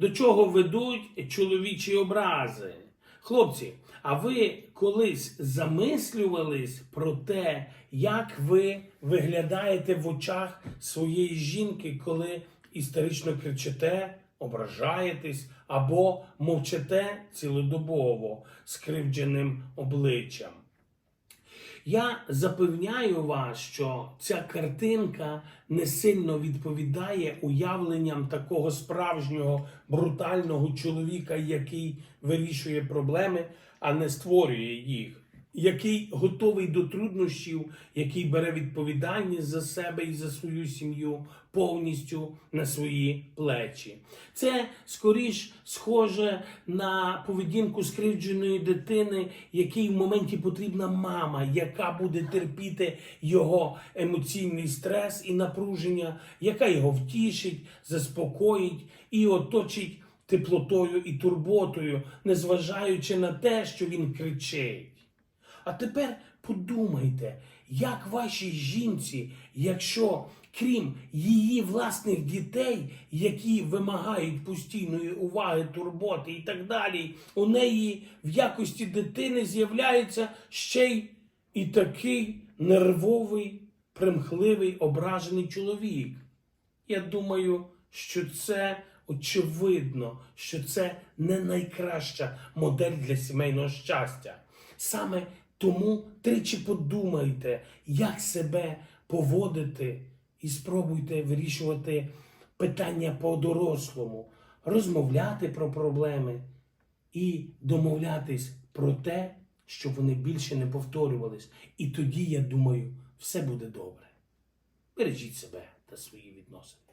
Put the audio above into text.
до чого ведуть чоловічі образи. Хлопці, а ви колись замислювались про те, як ви виглядаєте в очах своєї жінки, коли істерично кричите, ображаєтесь або мовчите цілодобово скривдженим обличчям? Я запевняю вас, що ця картинка не сильно відповідає уявленням такого справжнього брутального чоловіка, який вирішує проблеми, а не створює їх. Який готовий до труднощів, який бере відповідальність за себе і за свою сім'ю повністю на свої плечі. Це скоріш схоже на поведінку скривдженої дитини, якій в моменті потрібна мама, яка буде терпіти його емоційний стрес і напруження, яка його втішить, заспокоїть і оточить теплотою і турботою, незважаючи на те, що він кричить. А тепер подумайте, як вашій жінці, якщо крім її власних дітей, які вимагають постійної уваги, турботи і так далі, у неї в якості дитини з'являється ще й і такий нервовий, примхливий, ображений чоловік. Я думаю, що це очевидно, що це не найкраща модель для сімейного щастя. Саме тому тричі подумайте, як себе поводити, і спробуйте вирішувати питання по-дорослому, розмовляти про проблеми і домовлятись про те, щоб вони більше не повторювались. І тоді, я думаю, все буде добре. Бережіть себе та свої відносини.